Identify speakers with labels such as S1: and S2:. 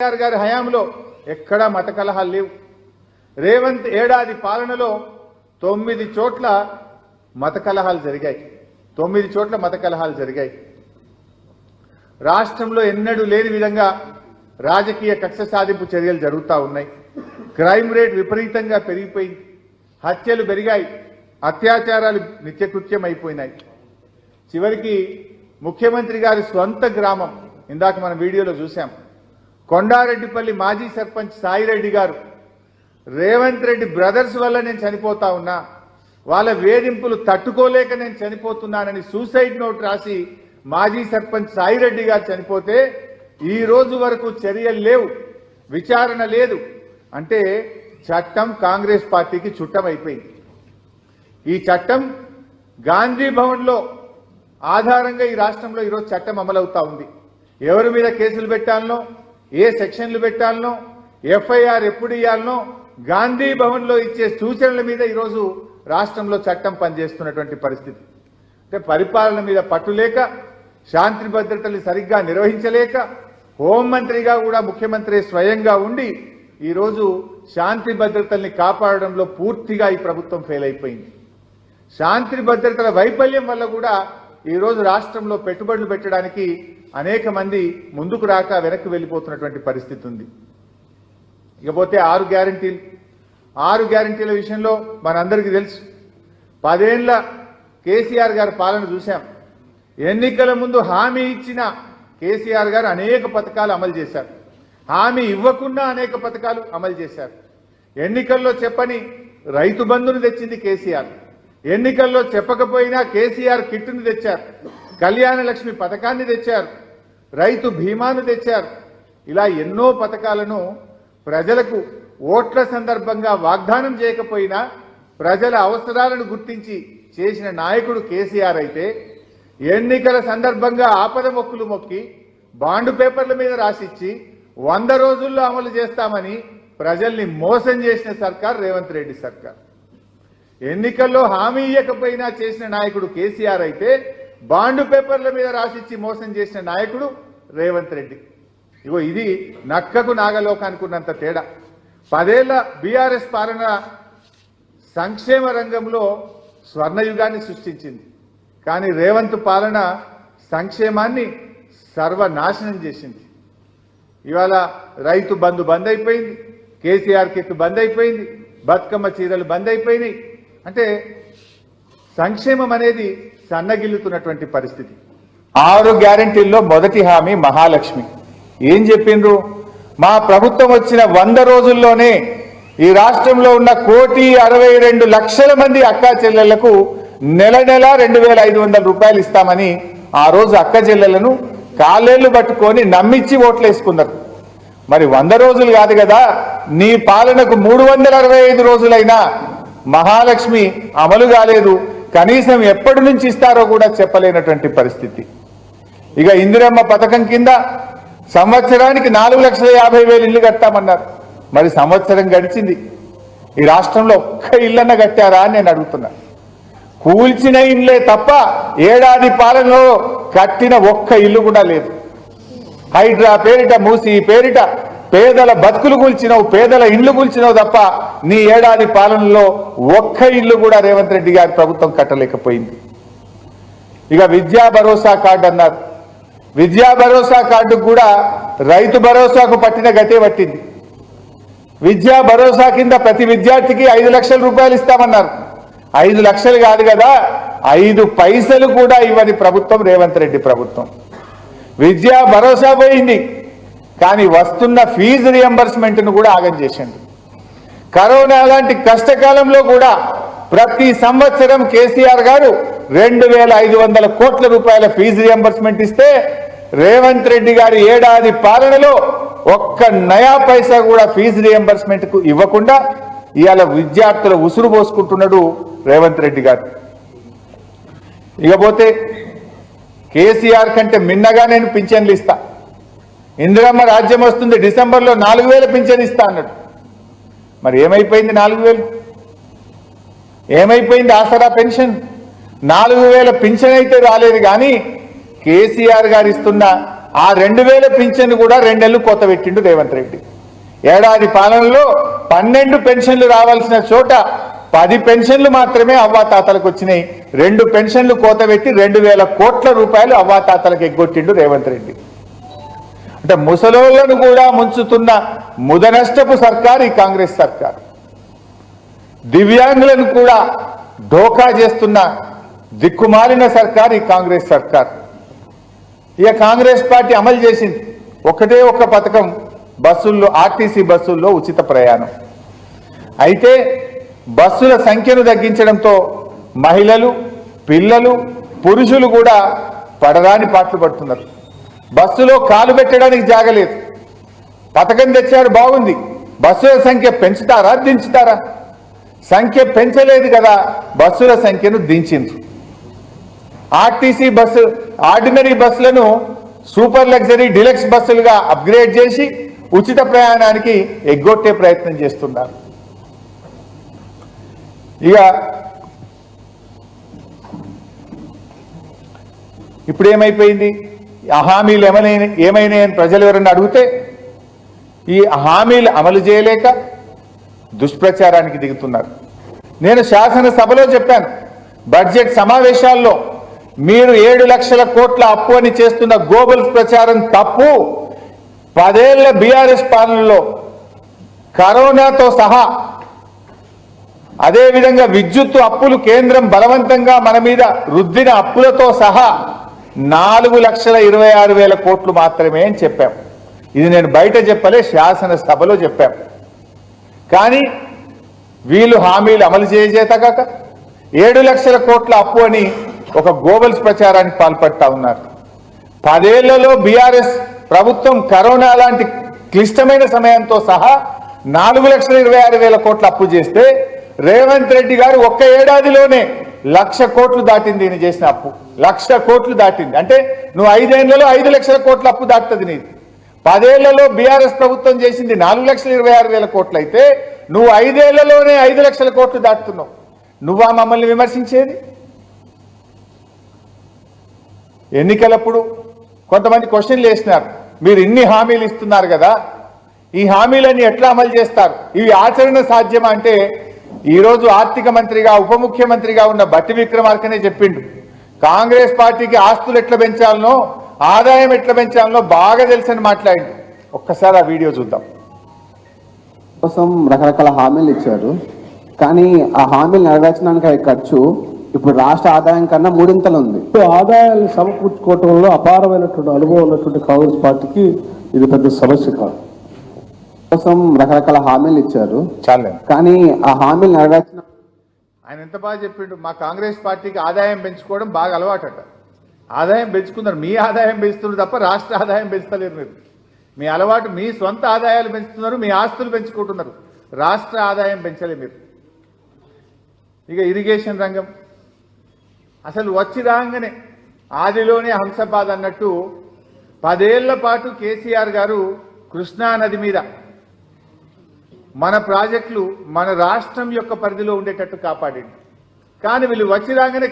S1: కేసీఆర్ గారి హయాంలో ఎక్కడా మత కలహాలు లేవు. రేవంత్ ఏడాది పాలనలో తొమ్మిది చోట్ల మత కలహాలు జరిగాయి. తొమ్మిది చోట్ల మత కలహాలు జరిగాయి. రాష్ట్రంలో ఎన్నడూ లేని విధంగా రాజకీయ కక్ష సాధింపు చర్యలు జరుగుతూ ఉన్నాయి. క్రైమ్ రేట్ విపరీతంగా పెరిగిపోయింది. హత్యలు పెరిగాయి. అత్యాచారాలు నిత్యకృత్యం అయిపోయినాయి చివరికి ముఖ్యమంత్రి గారి స్వంత గ్రామం ఇందాక మనం వీడియోలో చూసాం కొండారెడ్డిపల్లి మాజీ సర్పంచ్ సాయిరెడ్డి గారు రేవంత్ రెడ్డి బ్రదర్స్ వల్ల నేను చనిపోతా ఉన్నా వాళ్ళ వేధింపులు తట్టుకోలేక నేను చనిపోతున్నానని సూసైడ్ నోట్ రాసి మాజీ సర్పంచ్ సాయిరెడ్డి గారు చనిపోతే ఈ రోజు వరకు చర్యలు లేవు విచారణ లేదు. అంటే చట్టం కాంగ్రెస్ పార్టీకి చుట్టం అయిపోయింది ఈ చట్టం గాంధీ భవన్లో ఆధారంగా ఈ రాష్ట్రంలో ఈరోజు చట్టం అమలవుతా ఉంది. ఎవరి మీద కేసులు పెట్టాలనో ఏ సెక్షన్లు పెట్టాలనో ఎఫ్ఐఆర్ ఎప్పుడు ఇవ్వాలనో గాంధీ భవన్లో ఇచ్చే సూచనల మీద ఈరోజు రాష్ట్రంలో చట్టం పనిచేస్తున్నటువంటి పరిస్థితి. అంటే పరిపాలన మీద పట్టులేక శాంతి భద్రతలు సరిగ్గా నిర్వహించలేక హోంమంత్రిగా కూడా ముఖ్యమంత్రి స్వయంగా ఉండి ఈరోజు శాంతి భద్రతల్ని కాపాడడంలో పూర్తిగా ఈ ప్రభుత్వం ఫెయిల్ అయిపోయింది. శాంతి భద్రతల వైఫల్యం వల్ల కూడా ఈరోజు రాష్ట్రంలో పెట్టుబడులు పెట్టడానికి అనేక మంది ముందుకు రాక వెనక్కి వెళ్ళిపోతున్నటువంటి పరిస్థితి ఉంది. ఇకపోతే ఆరు గ్యారంటీలు. ఆరు గ్యారంటీల విషయంలో మనందరికీ తెలుసు. పదేళ్ళ కేసీఆర్ గారి పాలన చూశాం. ఎన్నికల ముందు హామీ ఇచ్చిన కేసీఆర్ గారు అనేక పథకాలు అమలు చేశారు. హామీ ఇవ్వకుండా అనేక పథకాలు అమలు చేశారు. ఎన్నికల్లో చెప్పని రైతు బంధును తెచ్చింది కేసీఆర్. ఎన్నికల్లో చెప్పకపోయినా కేసీఆర్ కిట్టును తెచ్చారు. కళ్యాణ లక్ష్మి పథకాన్ని తెచ్చారు. రైతు బీమాను తెచ్చారు. ఇలా ఎన్నో పథకాలను ప్రజలకు ఓట్ల సందర్భంగా వాగ్దానం చేయకపోయినా ప్రజల అవసరాలను గుర్తించి చేసిన నాయకుడు కేసీఆర్ అయితే ఎన్నికల సందర్భంగా ఆపద మొక్కులు మొక్కి బాండు పేపర్ల మీద రాసిచ్చి వంద రోజుల్లో అమలు చేస్తామని ప్రజల్ని మోసం చేసిన సర్కార్ రేవంత్ రెడ్డి సర్కార్. ఎన్నికల్లో హామీ ఇవ్వకపోయినా చేసిన నాయకుడు కేసీఆర్ అయితే బాండు పేపర్ల మీద రాసిచ్చి మోసం చేసిన నాయకుడు రేవంత్ రెడ్డి. ఇగో ఇది నక్కకు నాగలోకానికి ఉన్నంత తేడా. పదేళ్ళ బీఆర్ఎస్ పాలన సంక్షేమ రంగంలో స్వర్ణయుగాన్ని సృష్టించింది. కానీ రేవంత్ పాలన సంక్షేమాన్ని సర్వనాశనం చేసింది. ఇవాళ రైతు బంధు బంద్ అయిపోయింది కేసీఆర్ కిట్ బంద్ అయిపోయింది బతుకమ్మ చీరలు బంద్ అయిపోయినాయి. అంటే సంక్షేమం అనేది సన్నగిల్లుతున్నటువంటి పరిస్థితి. ఆరు గ్యారంటీల్లో మొదటి హామీ మహాలక్ష్మి. ఏం చెప్పిండ్రు? మా ప్రభుత్వం వచ్చిన వంద రోజుల్లోనే ఈ రాష్ట్రంలో ఉన్న కోటి అరవై రెండు లక్షల మంది అక్కా చెల్లెళ్ళకు నెల నెల రెండు వేల ఐదు వందల రూపాయలు ఇస్తామని ఆ రోజు అక్క చెల్లెలను కాలేళ్ళు పట్టుకొని నమ్మించి ఓట్లేసుకున్నారు. మరి వంద రోజులు కాదు కదా నీ పాలనకు మూడు వందల అరవై ఐదు రోజులైనా మహాలక్ష్మి అమలు కాలేదు. కనీసం ఎప్పటి నుంచి ఇస్తారో కూడా చెప్పలేనటువంటి పరిస్థితి. ఇక ఇందిరమ్మ పథకం కింద సంవత్సరానికి నాలుగు లక్షల యాభై వేలు ఇల్లు కట్టామన్నారు. మరి సంవత్సరం గడిచింది. ఈ రాష్ట్రంలో ఒక్క ఇల్లన్న కట్టారా అని నేను అడుగుతున్నా. కూల్చిన ఇల్లే తప్ప ఏడాది పాలనలో కట్టిన ఒక్క ఇల్లు కూడా లేదు. హైడ్రా పేరిట మూసి పేరిట పేదల బతుకులు కూల్చినావు పేదల ఇండ్లు కూల్చినావు తప్ప నీ ఏడాది పాలనలో ఒక్క ఇల్లు కూడా రేవంత్ రెడ్డి గారి ప్రభుత్వం కట్టలేకపోయింది. ఇక విద్యా భరోసా కార్డు అన్నారు. విద్యా భరోసా కార్డు కూడా రైతు భరోసాకు పట్టిన గతే పట్టింది. విద్యా భరోసా కింద ప్రతి విద్యార్థికి ఐదు లక్షల రూపాయలు ఇస్తామన్నారు. ఐదు లక్షలు కాదు కదా ఐదు పైసలు కూడా ఇవ్వని ప్రభుత్వం రేవంత్ రెడ్డి ప్రభుత్వం. విద్యా భరోసా పోయింది. కానీ వస్తున్న ఫీజు రియంబర్స్మెంట్ను కూడా ఆగం చేసిండు. కరోనా లాంటి కష్టకాలంలో కూడా ప్రతి సంవత్సరం కేసీఆర్ గారు రెండు వేల ఐదు వందల కోట్ల రూపాయల ఫీజు రియంబర్స్మెంట్ ఇస్తే రేవంత్ రెడ్డి గారి ఏడాది పాలనలో ఒక్క నయా పైసా కూడా ఫీజు రియంబర్స్మెంట్కు ఇవ్వకుండా ఇవాళ విద్యార్థుల ఉసురు పోసుకుంటున్నాడు రేవంత్ రెడ్డి గారు. ఇకపోతే కేసీఆర్ కంటే మిన్నగా నేను పింఛన్లు ఇస్తా. ఇందిరమ్మ రాజ్యం వస్తుంది డిసెంబర్లో నాలుగు వేల పింఛన్ ఇస్తా అన్నాడు. మరి ఏమైపోయింది నాలుగు వేలు? ఏమైపోయింది ఆసరా పెన్షన్? నాలుగు వేల పింఛన్ అయితే రాలేదు కానీ కేసీఆర్ గారు ఇస్తున్న ఆ రెండు వేల పింఛన్ కూడా రెండేళ్ళు కోత పెట్టిండు రేవంత్ రెడ్డి. ఏడాది పాలనలో పన్నెండు పెన్షన్లు రావాల్సిన చోట పది పెన్షన్లు మాత్రమే అవ్వాతాతలకు వచ్చినాయి. రెండు పెన్షన్లు కోత పెట్టి రెండు వేల కోట్ల రూపాయలు అవ్వాతాతలకు ఎగ్గొట్టిండు రేవంత్ రెడ్డి. అంటే ముసలోళ్ళను కూడా ముంచుతున్న ముదనష్టపు సర్కార్ ఈ కాంగ్రెస్ సర్కార్. దివ్యాంగులను కూడా ఢోకా చేస్తున్న దిక్కుమాలిన సర్కార్ ఈ కాంగ్రెస్ సర్కార్. ఇక కాంగ్రెస్ పార్టీ అమలు చేసింది ఒకటే ఒక పథకం బస్సుల్లో ఆర్టీసీ బస్సుల్లో ఉచిత ప్రయాణం. అయితే బస్సుల సంఖ్యను తగ్గించడంతో మహిళలు పిల్లలు పురుషులు కూడా పడరాని పాటలు పడుతున్నారు. బస్సులో కాలు పెట్టడానికి జాగలేదు. పథకం తెచ్చారు బాగుంది. బస్సుల సంఖ్య పెంచుతారా దించుతారా? సంఖ్య పెంచలేదు కదా బస్సుల సంఖ్యను దించింది ఆర్టీసీ బస్సు ఆర్డినరీ బస్సులను సూపర్ లగ్జరీ డిలక్స్ బస్సులుగా అప్గ్రేడ్ చేసి ఉచిత ప్రయాణానికి ఎగ్గొట్టే ప్రయత్నం చేస్తున్నారు. ఇక ఇప్పుడు ఏమైపోయింది హామీలు ఏమైనా ఏమైనాయని ప్రజలు ఎవరన్నా అడిగితే ఈ హామీలు అమలు చేయలేక దుష్ప్రచారానికి దిగుతున్నారు. నేను శాసనసభలో చెప్పాను బడ్జెట్ సమావేశాల్లో మీరు ఏడు లక్షల కోట్ల అప్పు అని చేస్తున్న గోబల్స్ ప్రచారం తప్పు. పదేళ్ళ బీఆర్ఎస్ పాలనలో కరోనాతో సహా అదేవిధంగా విద్యుత్ అప్పులు కేంద్రం బలవంతంగా మన మీద రుద్దిన అప్పులతో సహా నాలుగు లక్షల ఇరవై ఆరు వేల కోట్లు మాత్రమే అని చెప్పాం. ఇది నేను బయట చెప్పలే శాసనసభలో చెప్పాం. కానీ వీళ్ళు హామీలు అమలు చేయజేతగాక ఏడు లక్షల కోట్ల అప్పు అని ఒక గోబల్స్ ప్రచారానికి పాల్పడతా ఉన్నారు. పదేళ్ళలో బీఆర్ఎస్ ప్రభుత్వం కరోనా లాంటి క్లిష్టమైన సమయంతో సహా నాలుగు లక్షల ఇరవై ఆరు వేల కోట్ల అప్పు చేస్తే రేవంత్ రెడ్డి గారు ఒక్క ఏడాదిలోనే లక్ష కోట్లు దాటింది నేను చేసిన అప్పు. లక్ష కోట్లు దాటింది. అంటే నువ్వు ఐదేళ్ళలో ఐదు లక్షల కోట్ల అప్పు దాటుతుంది నీది. పదేళ్ళలో బీఆర్ఎస్ ప్రభుత్వం చేసింది నాలుగు లక్షల ఇరవై ఆరు వేల కోట్లు అయితే నువ్వు ఐదేళ్ళలోనే ఐదు లక్షల కోట్లు దాటుతున్నావు. నువ్వా మమ్మల్ని విమర్శించేది? ఎన్నికలప్పుడు కొంతమంది క్వశ్చన్లు వేసినారు. మీరు ఇన్ని హామీలు ఇస్తున్నారు కదా. ఈ హామీలన్నీ ఎట్లా అమలు చేస్తారు? ఇవి ఆచరణ సాధ్యమా అంటే ఈరోజు ఆర్థిక మంత్రిగా ఉప ముఖ్యమంత్రిగా ఉన్న బట్టి విక్రమార్కనే చెప్పిండు. కాంగ్రెస్ పార్టీకి ఆస్తులు ఎట్లా పెంచాలనో ఆదాయం ఎట్లా పెంచాలనో బాగా తెలుసని మాట్లాడిండు. ఒక్కసారి ఆ వీడియో చూద్దాం.
S2: కోసం రకరకాల హామీలు ఇచ్చారు. కానీ ఆ హామీలు నెరవేర్చడానికి అయ్యే ఖర్చు ఇప్పుడు రాష్ట్ర ఆదాయం కన్నా మూడింతలు ఉంది
S3: ఆదాయాన్ని సమకూర్చుకోవటంలో అపారమైనటువంటి అనుభవం ఉన్నటువంటి కాంగ్రెస్ పార్టీకి ఇది పెద్ద సమస్య కాదు.
S2: కోసం రకరకాల హామీలు ఇచ్చారు.
S1: చాలే.
S2: కానీ ఆ హామీలు నెరవేర్చిన
S1: ఆయన ఎంత బాగా చెప్పిండు మా కాంగ్రెస్ పార్టీకి ఆదాయం పెంచుకోవడం బాగా అలవాటట. ఆదాయం పెంచుకున్నారు మీ ఆదాయం పెంచుతున్నారు తప్ప రాష్ట్ర ఆదాయం పెంచుతలేరు మీరు. మీ అలవాటు మీ సొంత ఆదాయాలు పెంచుతున్నారు మీ ఆస్తులు పెంచుకుంటున్నారు. రాష్ట్ర ఆదాయం పెంచలే మీరు. ఇక ఇరిగేషన్ రంగం. అసలు వచ్చి రాగానే ఆదిలోనే హంసపాద్ అన్నట్టు పదేళ్ళ పాటు కేసీఆర్ గారు కృష్ణా నది మీద మన ప్రాజెక్టులు మన రాష్ట్రం యొక్క పరిధిలో ఉండేటట్టు కాపాడింది. కానీ వీళ్ళు వచ్చి రాగానే